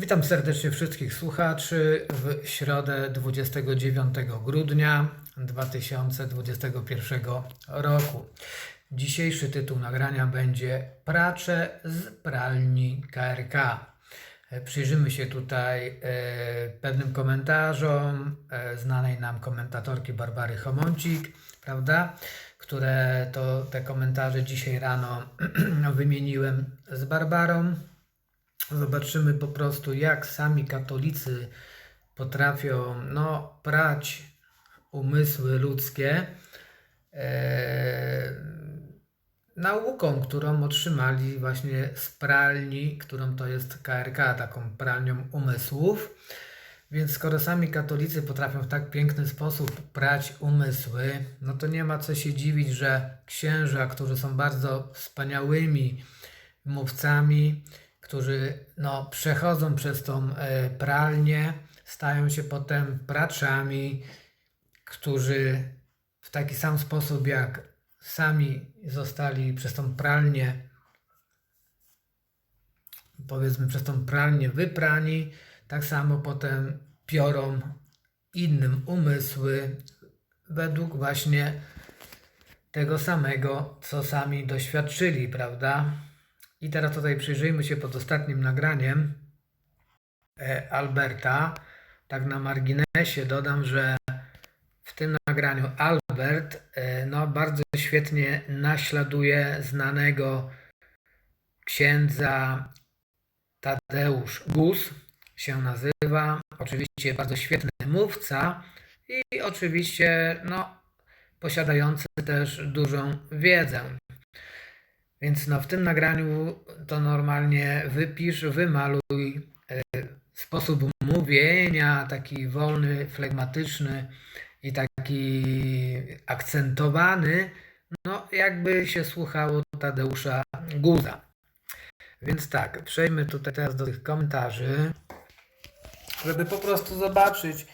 Witam serdecznie wszystkich słuchaczy w środę 29 grudnia 2021 roku. Dzisiejszy tytuł nagrania będzie Pracze z pralni KRK. Przyjrzymy się tutaj e, pewnym komentarzom e, znanej nam komentatorki Barbary Chomoncik, prawda? Które to te komentarze dzisiaj rano wymieniłem z Barbarą. Zobaczymy po prostu, jak sami katolicy potrafią no, prać umysły ludzkie e, nauką, którą otrzymali właśnie z pralni, którą to jest KRK, taką pralnią umysłów. Więc skoro sami katolicy potrafią w tak piękny sposób prać umysły, no to nie ma co się dziwić, że księża, którzy są bardzo wspaniałymi mówcami, którzy no, przechodzą przez tą e, pralnię, stają się potem praczami, którzy w taki sam sposób jak sami zostali przez tą pralnię, powiedzmy przez tą pralnię wyprani, tak samo potem piorą innym umysły według właśnie tego samego, co sami doświadczyli, prawda? I teraz tutaj przyjrzyjmy się pod ostatnim nagraniem e, Alberta. Tak na marginesie dodam, że w tym nagraniu Albert e, no, bardzo świetnie naśladuje znanego księdza Tadeusz Gus się nazywa. Oczywiście bardzo świetny mówca i oczywiście no, posiadający też dużą wiedzę. Więc no, w tym nagraniu to normalnie wypisz, wymaluj e, sposób mówienia, taki wolny, flegmatyczny i taki akcentowany, no jakby się słuchało Tadeusza Guza. Więc tak, przejdźmy tutaj teraz do tych komentarzy, żeby po prostu zobaczyć,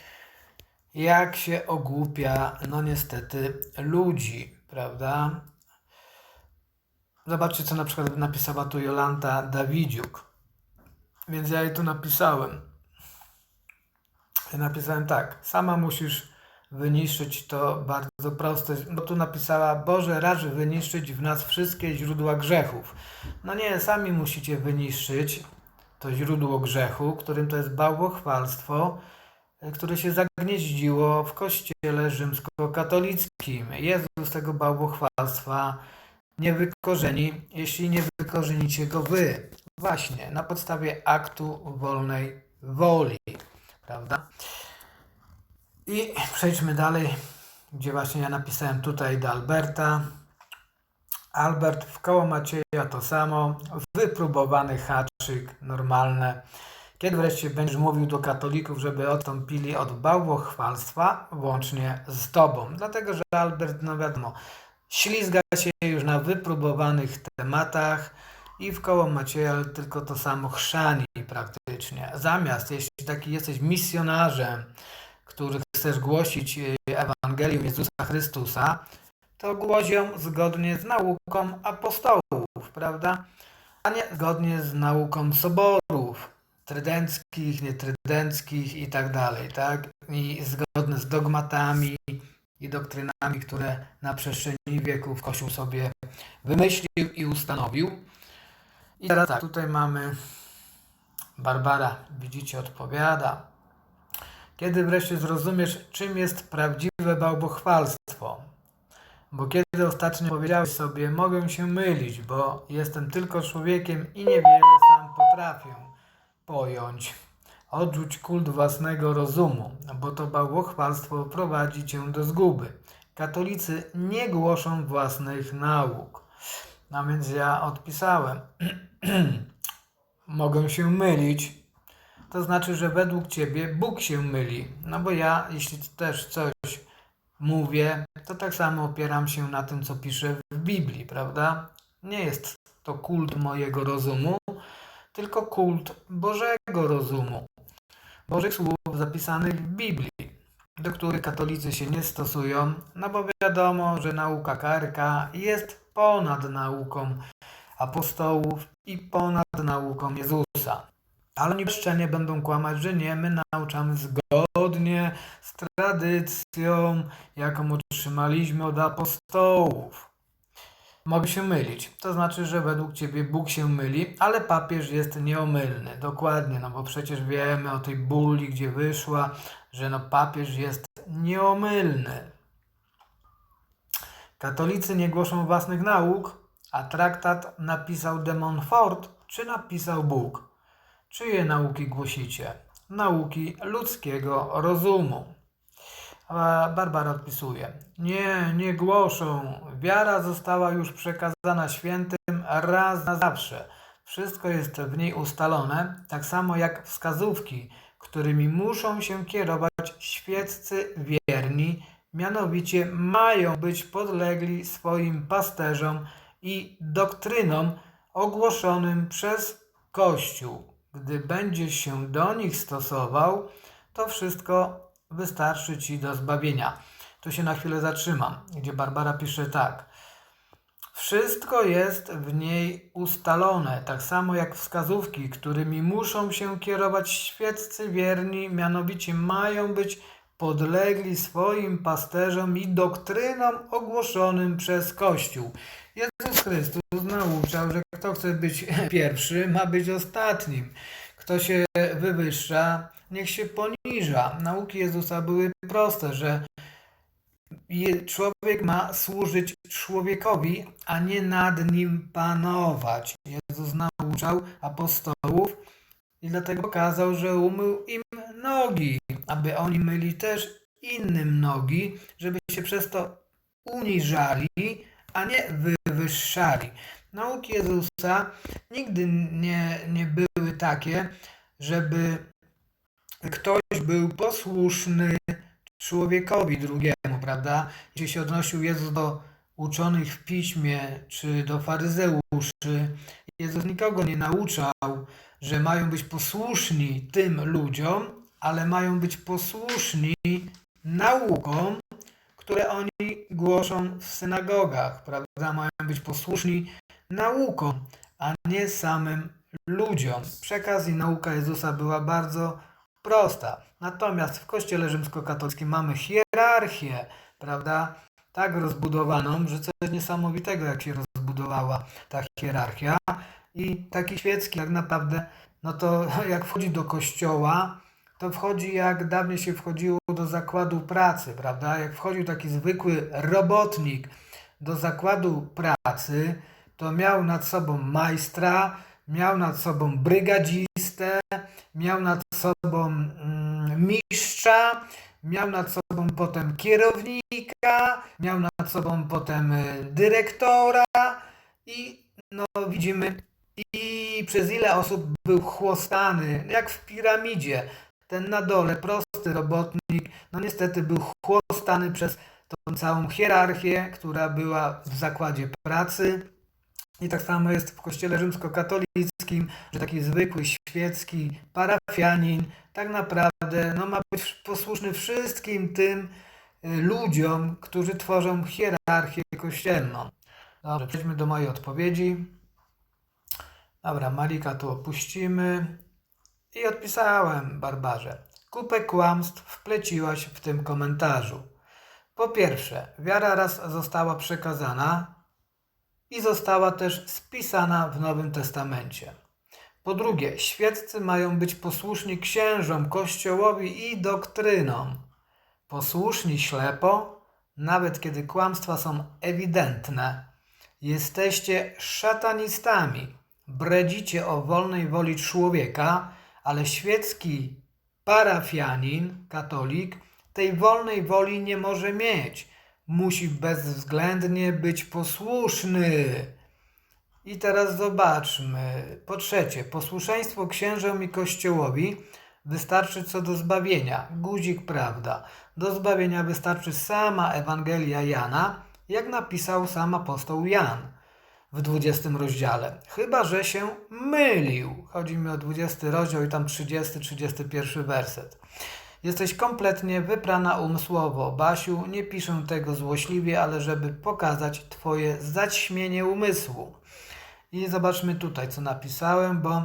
jak się ogłupia, no niestety, ludzi, prawda? Zobaczcie, co na przykład napisała tu Jolanta Dawidziuk. Więc ja jej tu napisałem. Ja napisałem tak. Sama musisz wyniszczyć to bardzo proste. Bo tu napisała, Boże, raży wyniszczyć w nas wszystkie źródła grzechów. No nie, sami musicie wyniszczyć to źródło grzechu, którym to jest bałwochwalstwo, które się zagnieździło w kościele rzymskokatolickim. Jezus tego bałwochwalstwa nie wykorzeni, jeśli nie wykorzenicie go wy. Właśnie, na podstawie aktu wolnej woli. Prawda? I przejdźmy dalej, gdzie właśnie ja napisałem tutaj do Alberta. Albert w koło Macieja to samo, wypróbowany haczyk, normalne. Kiedy wreszcie będziesz mówił do katolików, żeby odstąpili od bałwochwalstwa, łącznie z tobą? Dlatego, że Albert, no wiadomo, ślizga się już na wypróbowanych tematach i w koło Macieja tylko to samo chrzani praktycznie. Zamiast, jeśli taki jesteś misjonarzem, który chcesz głosić y, Ewangelium Jezusa Chrystusa, to głoś ją zgodnie z nauką apostołów, prawda? A nie zgodnie z nauką soborów trydenckich, nietrydenckich i tak dalej, tak? I zgodne z dogmatami i doktrynami, które na przestrzeni wieków Kościół sobie wymyślił i ustanowił. I teraz tak, tutaj mamy Barbara, widzicie, odpowiada. Kiedy wreszcie zrozumiesz, czym jest prawdziwe bałbochwalstwo? Bo kiedy ostatnio powiedziałeś sobie, mogę się mylić, bo jestem tylko człowiekiem i niewiele sam potrafię pojąć. Odrzuć kult własnego rozumu, bo to bałwochwalstwo prowadzi cię do zguby. Katolicy nie głoszą własnych nauk. No więc ja odpisałem. Mogę się mylić. To znaczy, że według ciebie Bóg się myli. No bo ja, jeśli też coś mówię, to tak samo opieram się na tym, co piszę w Biblii, prawda? Nie jest to kult mojego rozumu, tylko kult Bożego rozumu. Bożych słów zapisanych w Biblii, do których katolicy się nie stosują, no bo wiadomo, że nauka KRK jest ponad nauką apostołów i ponad nauką Jezusa. Ale oni bezczelnie będą kłamać, że nie, my nauczamy zgodnie z tradycją, jaką otrzymaliśmy od apostołów. Mogę się mylić. To znaczy, że według Ciebie Bóg się myli, ale papież jest nieomylny. Dokładnie, no bo przecież wiemy o tej bulli, gdzie wyszła, że no papież jest nieomylny. Katolicy nie głoszą własnych nauk, a traktat napisał de Montfort, czy napisał Bóg? Czyje nauki głosicie? Nauki ludzkiego rozumu. Barbara odpisuje. Nie, nie głoszą. Wiara została już przekazana świętym raz na zawsze. Wszystko jest w niej ustalone, tak samo jak wskazówki, którymi muszą się kierować świeccy wierni, mianowicie mają być podlegli swoim pasterzom i doktrynom ogłoszonym przez Kościół. Gdy będziesz się do nich stosował, to wszystko wystarczy ci do zbawienia. Tu się na chwilę zatrzymam, gdzie Barbara pisze tak. Wszystko jest w niej ustalone, tak samo jak wskazówki, którymi muszą się kierować świeccy wierni, mianowicie mają być podlegli swoim pasterzom i doktrynom ogłoszonym przez Kościół. Jezus Chrystus nauczał, że kto chce być pierwszy, ma być ostatnim. Kto się wywyższa, niech się poniża. Nauki Jezusa były proste, że człowiek ma służyć człowiekowi, a nie nad nim panować. Jezus nauczał apostołów i dlatego kazał, że umył im nogi, aby oni myli też innym nogi, żeby się przez to uniżali, a nie wywyższali. Nauki Jezusa nigdy nie, nie były takie, żeby ktoś był posłuszny człowiekowi drugiemu, prawda? Jeśli się odnosił Jezus do uczonych w piśmie czy do faryzeuszy, Jezus nikogo nie nauczał, że mają być posłuszni tym ludziom, ale mają być posłuszni naukom, które oni głoszą w synagogach, prawda? Mają być posłuszni naukom, a nie samym ludziom. Przekaz i nauka Jezusa była bardzo prosta. Natomiast w Kościele rzymskokatolickim mamy hierarchię, prawda? Tak rozbudowaną, że coś niesamowitego, jak się rozbudowała ta hierarchia. I taki świecki, tak naprawdę, no to jak wchodzi do kościoła, to wchodzi jak dawniej się wchodziło do zakładu pracy, prawda? Jak wchodził taki zwykły robotnik do zakładu pracy, to miał nad sobą majstra, miał nad sobą brygadzistę, miał nad sobą mm, mistrza, miał nad sobą potem kierownika, miał nad sobą potem y, dyrektora i no widzimy i przez ile osób był chłostany, jak w piramidzie. Ten na dole, prosty robotnik, no niestety był chłostany przez tą całą hierarchię, która była w zakładzie pracy. I tak samo jest w kościele rzymskokatolickim, że taki zwykły świecki parafianin tak naprawdę no, ma być posłuszny wszystkim tym y, ludziom, którzy tworzą hierarchię kościelną. Dobrze, przejdźmy do mojej odpowiedzi. Dobra, Malika tu opuścimy. I odpisałem Barbarze. Kupę kłamstw wpleciłaś w tym komentarzu. Po pierwsze, wiara raz została przekazana, i została też spisana w Nowym Testamencie. Po drugie, świeccy mają być posłuszni księżom, kościołowi i doktrynom. Posłuszni ślepo, nawet kiedy kłamstwa są ewidentne. Jesteście szatanistami, bredzicie o wolnej woli człowieka, ale świecki parafianin, katolik, tej wolnej woli nie może mieć musi bezwzględnie być posłuszny. I teraz zobaczmy. Po trzecie, posłuszeństwo księżom i kościołowi wystarczy co do zbawienia. Guzik prawda. Do zbawienia wystarczy sama Ewangelia Jana, jak napisał sam apostoł Jan w 20 rozdziale. Chyba, że się mylił. Chodzi mi o 20 rozdział i tam 30-31 werset. Jesteś kompletnie wyprana umysłowo. Basiu, nie piszę tego złośliwie, ale żeby pokazać Twoje zaćmienie umysłu. I zobaczmy tutaj, co napisałem, bo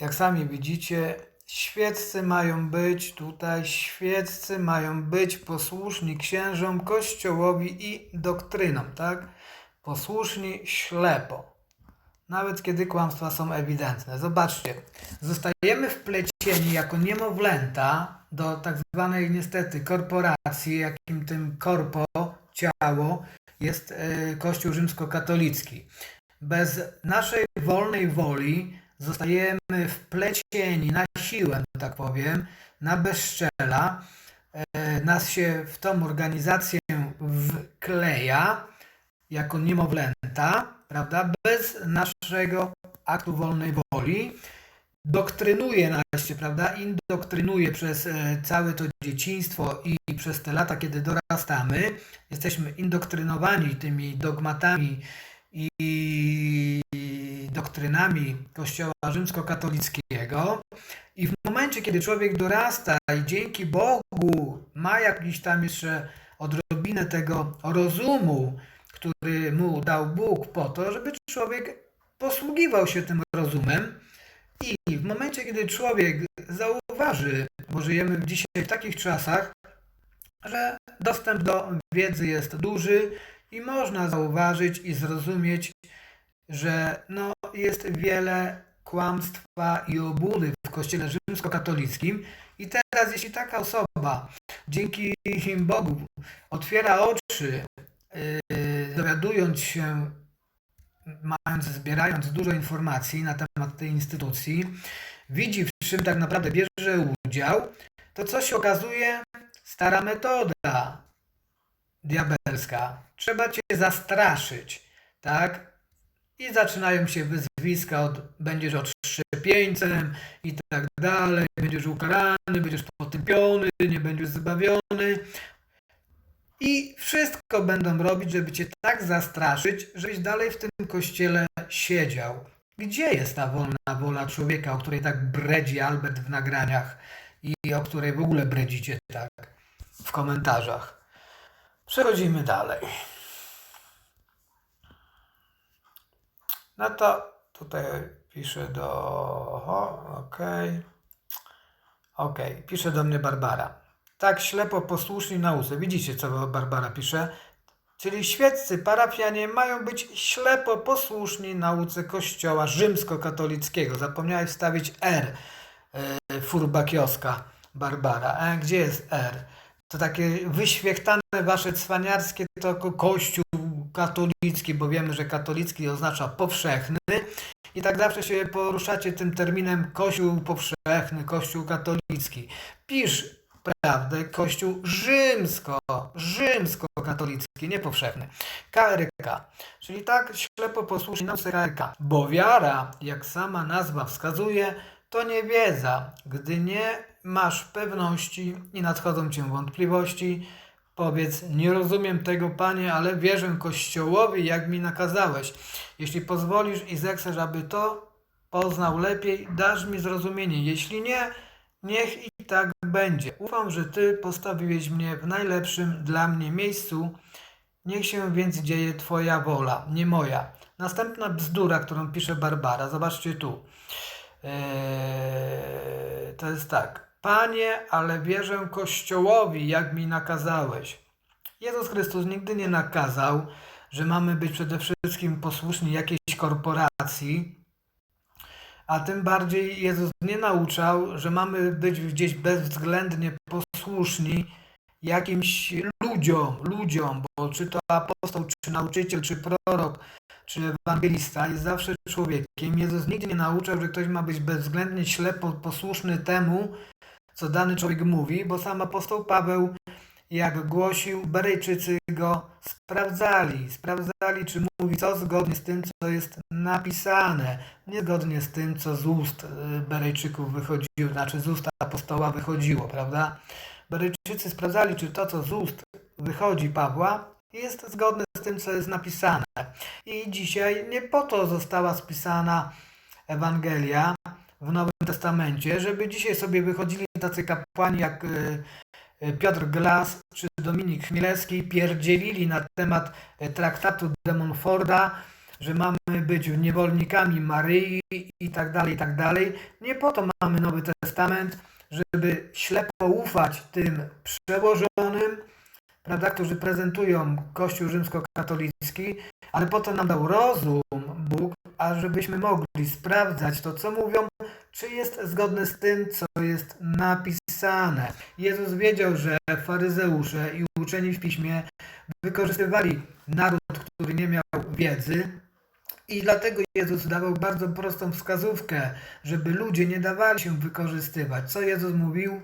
jak sami widzicie, świeccy mają być tutaj, świeccy mają być posłuszni księżom, kościołowi i doktrynom, tak? Posłuszni ślepo. Nawet kiedy kłamstwa są ewidentne. Zobaczcie, zostajemy wplecieni jako niemowlęta do tak zwanej niestety korporacji, jakim tym korpo, ciało, jest e, Kościół rzymskokatolicki. Bez naszej wolnej woli zostajemy wplecieni na siłę, tak powiem, na bezczela. E, Nas się w tą organizację wkleja jako niemowlęta, prawda, bez naszego aktu wolnej woli. Doktrynuje nas się, prawda, indoktrynuje przez e, całe to dzieciństwo i przez te lata, kiedy dorastamy. Jesteśmy indoktrynowani tymi dogmatami i doktrynami Kościoła rzymskokatolickiego. I w momencie, kiedy człowiek dorasta i dzięki Bogu ma jakiś tam jeszcze odrobinę tego rozumu, który mu dał Bóg po to, żeby człowiek posługiwał się tym rozumem. I w momencie, kiedy człowiek zauważy, bo żyjemy dzisiaj w takich czasach, że dostęp do wiedzy jest duży i można zauważyć i zrozumieć, że no, jest wiele kłamstwa i obłudy w Kościele rzymskokatolickim. I teraz, jeśli taka osoba dzięki Bogu otwiera oczy, dowiadując się, mając, zbierając dużo informacji na temat tej instytucji, widzi w czym tak naprawdę bierze udział, to co się okazuje? Stara metoda diabelska. Trzeba cię zastraszyć, tak? I zaczynają się wyzwiska od będziesz odszczepieńcem i tak dalej, będziesz ukarany, będziesz potępiony, nie będziesz zbawiony. I wszystko będą robić, żeby cię tak zastraszyć, żebyś dalej w tym kościele siedział. Gdzie jest ta wolna wola człowieka, o której tak bredzi Albert w nagraniach i o której w ogóle bredzicie tak w komentarzach? Przechodzimy dalej. No to tutaj pisze do. Okej. Okay. Okej, okay. pisze do mnie Barbara. Tak ślepo posłuszni nauce. Widzicie, co Barbara pisze? Czyli świeccy parafianie mają być ślepo posłuszni nauce Kościoła rzymskokatolickiego. Zapomniałeś wstawić R. Yy, furba kioska Barbara. E, gdzie jest R? To takie wyświechtane wasze cwaniarskie to Kościół katolicki, bo wiemy, że katolicki oznacza powszechny. I tak zawsze się poruszacie tym terminem Kościół powszechny, Kościół katolicki. Pisz prawdę, Kościół rzymsko, rzymsko-katolicki, nie powszechny. KRK, czyli tak ślepo posłusznie nauce KRK. Bo wiara, jak sama nazwa wskazuje, to nie wiedza. Gdy nie masz pewności i nadchodzą cię wątpliwości, Powiedz, nie rozumiem tego, Panie, ale wierzę Kościołowi, jak mi nakazałeś. Jeśli pozwolisz i zechcesz, aby to poznał lepiej, dasz mi zrozumienie. Jeśli nie, niech tak będzie. Ufam, że Ty postawiłeś mnie w najlepszym dla mnie miejscu. Niech się więc dzieje Twoja wola, nie moja. Następna bzdura, którą pisze Barbara. Zobaczcie tu. Eee, to jest tak. Panie, ale wierzę Kościołowi, jak mi nakazałeś. Jezus Chrystus nigdy nie nakazał, że mamy być przede wszystkim posłuszni jakiejś korporacji, a tym bardziej Jezus nie nauczał, że mamy być gdzieś bezwzględnie posłuszni jakimś ludziom, ludziom, bo czy to apostoł, czy nauczyciel, czy prorok, czy ewangelista jest zawsze człowiekiem. Jezus nigdy nie nauczał, że ktoś ma być bezwzględnie ślepo posłuszny temu, co dany człowiek mówi, bo sam apostoł Paweł, jak głosił, Berejczycy go sprawdzali. Sprawdzali, czy mówi co zgodnie z tym, co jest napisane, niezgodnie z tym, co z ust y, Berejczyków wychodziło, znaczy z ust apostoła wychodziło, prawda? Berejczycy sprawdzali, czy to, co z ust wychodzi Pawła, jest zgodne z tym, co jest napisane. I dzisiaj nie po to została spisana Ewangelia, w Nowym Testamencie, żeby dzisiaj sobie wychodzili tacy kapłani jak e, Piotr Glas czy Dominik Chmielewski, pierdzielili na temat e, traktatu de Montforda, że mamy być niewolnikami Maryi i tak dalej, i tak dalej. Nie po to mamy Nowy Testament, żeby ślepo ufać tym przełożonym, prawda, którzy prezentują Kościół rzymskokatolicki, ale po to nam dał rozum Bóg, ażebyśmy mogli sprawdzać to, co mówią, czy jest zgodne z tym, co jest napisane. Jezus wiedział, że faryzeusze i uczeni w piśmie wykorzystywali naród, który nie miał wiedzy, i dlatego Jezus dawał bardzo prostą wskazówkę, żeby ludzie nie dawali się wykorzystywać. Co Jezus mówił?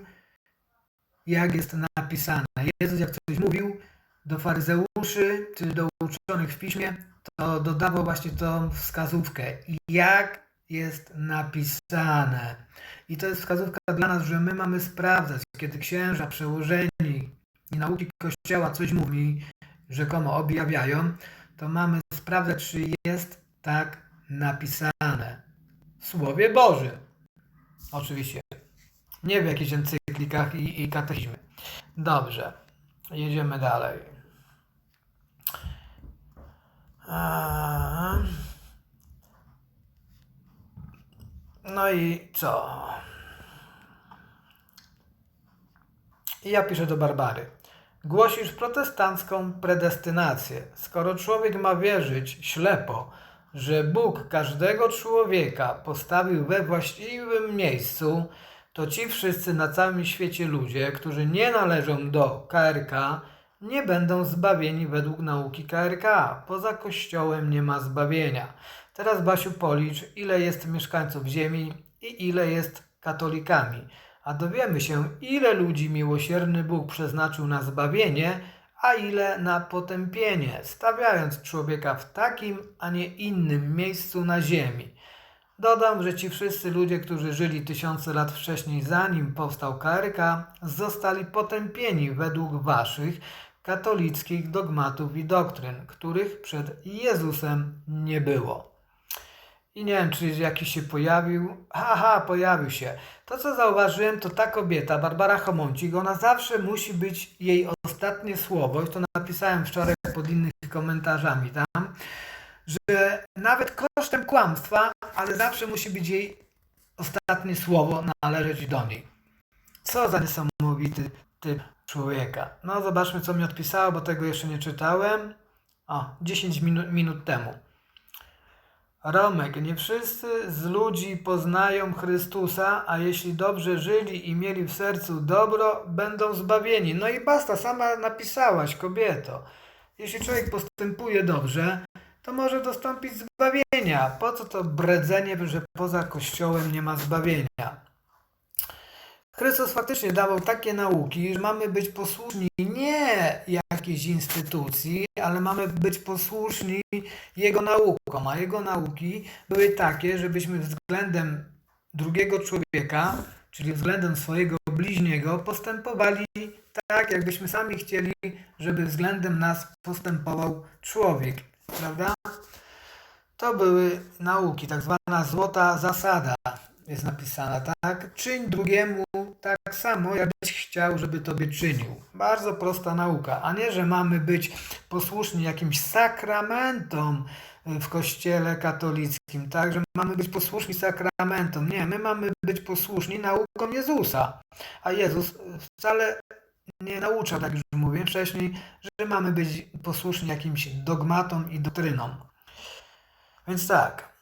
Jak jest napisane. Jezus jak coś mówił do faryzeuszy, czy do uczonych w piśmie, to dodawał właśnie tą wskazówkę. Jak jest napisane. I to jest wskazówka dla nas, że my mamy sprawdzać, kiedy księża, przełożeni i nauki Kościoła coś mówi, rzekomo objawiają, to mamy sprawdzać, czy jest tak napisane. W Słowie Bożym. Oczywiście. Nie w jakichś encyklikach i, i katechizmie. Dobrze. Jedziemy dalej. A... No i co? I ja piszę do Barbary. Głosisz protestancką predestynację. Skoro człowiek ma wierzyć ślepo, że Bóg każdego człowieka postawił we właściwym miejscu, to ci wszyscy na całym świecie ludzie, którzy nie należą do KRK, nie będą zbawieni według nauki KRK. Poza Kościołem nie ma zbawienia. Teraz Basiu policz, ile jest mieszkańców Ziemi i ile jest katolikami, a dowiemy się, ile ludzi miłosierny Bóg przeznaczył na zbawienie, a ile na potępienie, stawiając człowieka w takim, a nie innym miejscu na ziemi. Dodam, że ci wszyscy ludzie, którzy żyli tysiące lat wcześniej, zanim powstał KRK, zostali potępieni według waszych katolickich dogmatów i doktryn, których przed Jezusem nie było. I nie wiem, czy jakiś się pojawił. Haha, pojawił się. To, co zauważyłem, to ta kobieta, Barbara Homoncik, ona zawsze musi być jej ostatnie słowo, i to napisałem wczoraj pod innymi komentarzami tam, że nawet kosztem kłamstwa, ale zawsze musi być jej ostatnie słowo należeć do niej. Co za niesamowity typ człowieka. No, zobaczmy, co mi odpisała, bo tego jeszcze nie czytałem. O, 10 minut, minut temu. Romek, nie wszyscy z ludzi poznają Chrystusa, a jeśli dobrze żyli i mieli w sercu dobro, będą zbawieni. No i basta, sama napisałaś, kobieto. Jeśli człowiek postępuje dobrze, to może dostąpić zbawienia. Po co to bredzenie, że poza Kościołem nie ma zbawienia? Chrystus faktycznie dawał takie nauki, że mamy być posłuszni nie jakiejś instytucji, ale mamy być posłuszni Jego naukom. A Jego nauki były takie, żebyśmy względem drugiego człowieka, czyli względem swojego bliźniego, postępowali tak, jakbyśmy sami chcieli, żeby względem nas postępował człowiek. Prawda? To były nauki, tak zwana złota zasada jest napisana, tak? Czyń drugiemu tak samo, jakbyś chciał, żeby tobie czynił. Bardzo prosta nauka, a nie, że mamy być posłuszni jakimś sakramentom w kościele katolickim, tak? Że mamy być posłuszni sakramentom. Nie, my mamy być posłuszni naukom Jezusa. A Jezus wcale nie naucza, tak już mówiłem wcześniej, że mamy być posłuszni jakimś dogmatom i doktrynom. Więc tak,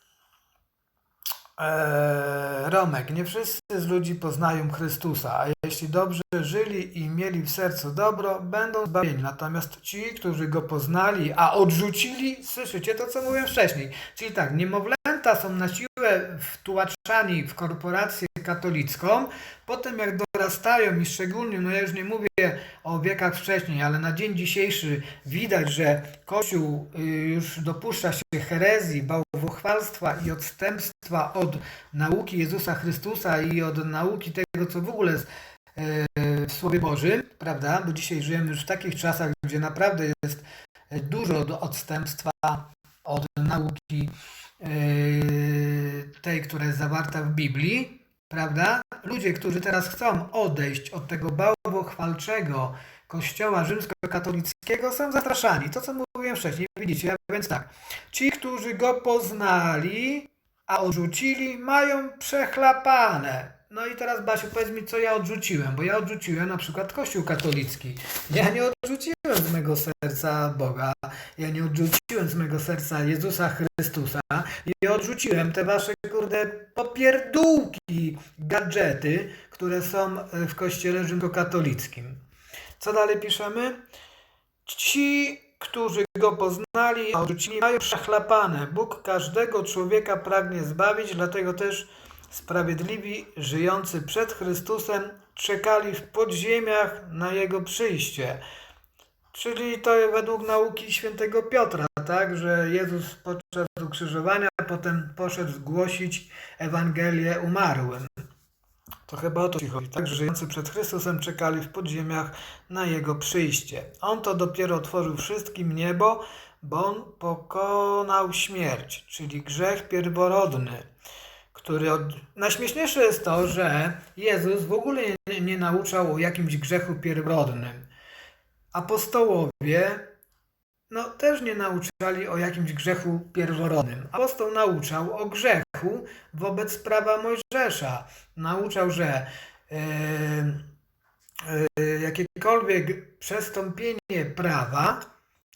Eee, Romek, nie wszyscy z ludzi poznają Chrystusa, a jeśli dobrze żyli i mieli w sercu dobro, będą zbawieni. Natomiast ci, którzy go poznali, a odrzucili, słyszycie to, co mówiłem wcześniej. Czyli tak, niemowlęta są na siłę wtłaczani w korporację katolicką, potem jak dorastają i szczególnie, no ja już nie mówię o wiekach wcześniej, ale na dzień dzisiejszy widać, że Kościół y, już dopuszcza się herezji, bałwochwalstwa i odstępstwa od nauki Jezusa Chrystusa i od nauki tego, co w ogóle jest w Słowie Bożym, prawda? Bo dzisiaj żyjemy już w takich czasach, gdzie naprawdę jest dużo odstępstwa od nauki y, tej, która jest zawarta w Biblii, prawda? Ludzie, którzy teraz chcą odejść od tego bałwochwalczego Kościoła rzymskokatolickiego są zastraszani. To, co mówiłem wcześniej, widzicie, więc tak. Ci, którzy go poznali, a odrzucili, mają przechlapane. No i teraz Basiu, powiedz mi, co ja odrzuciłem, bo ja odrzuciłem na przykład Kościół katolicki. Ja nie odrzuciłem z mego serca Boga, ja nie odrzuciłem z mego serca Jezusa Chrystusa i odrzuciłem te wasze, kurde, popierdółki, gadżety, które są e, w Kościele rzymskokatolickim. Co dalej piszemy? Ci, którzy go poznali, odrzucili, mają przechlapane. Bóg każdego człowieka pragnie zbawić, dlatego też sprawiedliwi żyjący przed Chrystusem czekali w podziemiach na Jego przyjście. Czyli to według nauki świętego Piotra, tak, że Jezus podczas ukrzyżowania potem poszedł głosić Ewangelię umarłym. To chyba o to ci chodzi, tak? Żyjący przed Chrystusem czekali w podziemiach na Jego przyjście. On to dopiero otworzył wszystkim niebo, bo On pokonał śmierć, czyli grzech pierworodny który od... Najśmieszniejsze jest to, że Jezus w ogóle nie, nie nauczał o jakimś grzechu pierworodnym. Apostołowie no, też nie nauczali o jakimś grzechu pierworodnym. Apostoł nauczał o grzechu wobec prawa Mojżesza. Nauczał, że yy, yy, jakiekolwiek przestąpienie prawa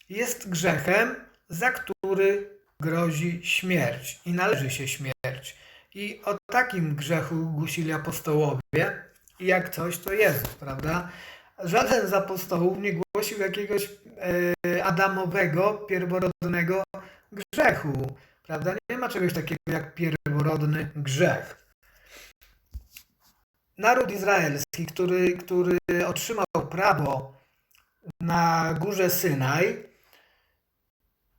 jest grzechem, za który grozi śmierć i należy się śmierć. I o takim grzechu głosili apostołowie. Jak coś, to Jezus, prawda? Żaden z apostołów nie głosił jakiegoś e, adamowego, pierworodnego grzechu. Prawda? Nie ma czegoś takiego jak pierworodny grzech. Naród izraelski, który, który otrzymał prawo na górze Synaj,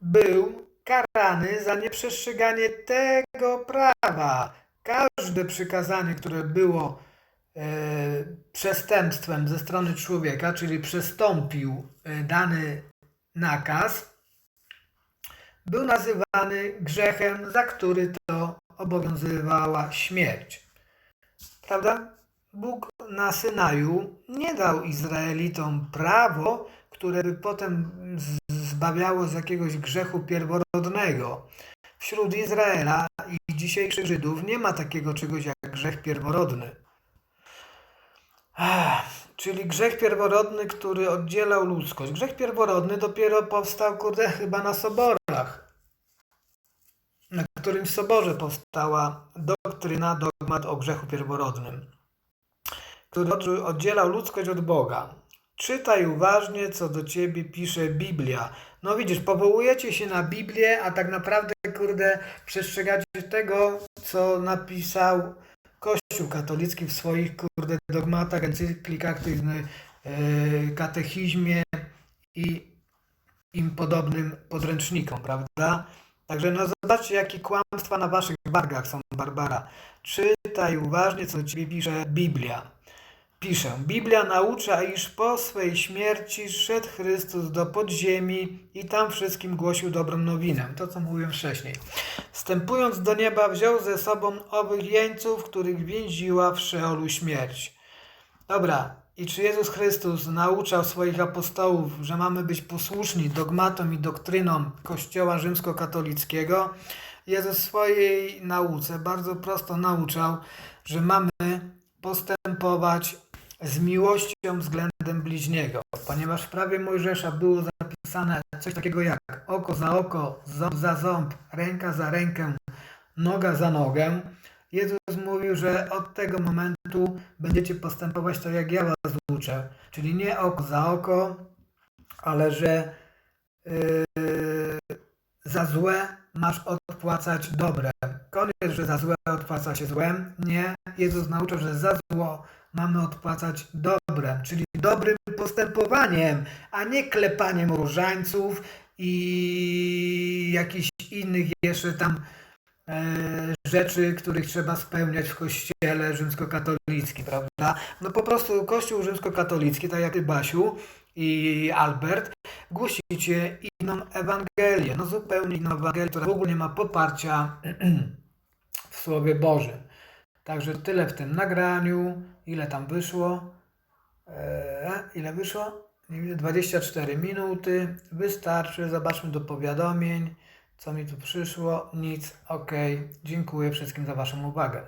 był karany za nieprzestrzeganie tego prawa. Każde przykazanie, które było e, przestępstwem ze strony człowieka, czyli przestąpił e, dany nakaz, był nazywany grzechem, za który to obowiązywała śmierć. Prawda? Bóg na Synaju nie dał Izraelitom prawo, które by potem zbawiało z jakiegoś grzechu pierworodnego. Wśród Izraela i dzisiejszych Żydów nie ma takiego czegoś jak grzech pierworodny. Ech, czyli grzech pierworodny, który oddzielał ludzkość. Grzech pierworodny dopiero powstał, kurde, chyba na soborach. Na którymś soborze powstała doktryna, dogmat o grzechu pierworodnym, który oddzielał ludzkość od Boga. Czytaj uważnie, co do ciebie pisze Biblia. No widzisz, powołujecie się na Biblię, a tak naprawdę, kurde, przestrzegacie tego, co napisał Kościół katolicki w swoich, kurde, dogmatach, encyklikach, tych, yy, katechizmie i im podobnym podręcznikom, prawda? Także no zobaczcie, jakie kłamstwa na waszych bargach są, Barbara. Czytaj uważnie, co do ciebie pisze Biblia. Piszę, Biblia naucza, iż po swej śmierci szedł Chrystus do podziemi i tam wszystkim głosił dobrą nowinę. To, co mówiłem wcześniej. Wstępując do nieba, wziął ze sobą owych jeńców, których więziła w Szeolu śmierć. Dobra, i czy Jezus Chrystus nauczał swoich apostołów, że mamy być posłuszni dogmatom i doktrynom Kościoła rzymskokatolickiego? Jezus w swojej nauce bardzo prosto nauczał, że mamy postępować z miłością względem bliźniego, ponieważ w prawie Mojżesza było zapisane coś takiego jak oko za oko, ząb za ząb, ręka za rękę, noga za nogę. Jezus mówił, że od tego momentu będziecie postępować tak, jak ja was uczę, czyli nie oko za oko, ale że yy, za złe masz odpłacać dobre. Koniec, że za złe odpłaca się złem. Nie. Jezus nauczył, że za zło mamy odpłacać dobrem, czyli dobrym postępowaniem, a nie klepaniem różańców i jakichś innych jeszcze tam e, rzeczy, których trzeba spełniać w kościele rzymskokatolickim, prawda? No po prostu kościół rzymskokatolicki, tak jak ty Basiu i Albert, głosicie inną Ewangelię, no zupełnie inną Ewangelię, która w ogóle nie ma poparcia w Słowie Bożym. Także tyle w tym nagraniu. Ile tam wyszło? Eee, ile wyszło? Nie widzę 24 minuty. Wystarczy. Zobaczmy do powiadomień. Co mi tu przyszło? Nic. Ok. Dziękuję wszystkim za Waszą uwagę.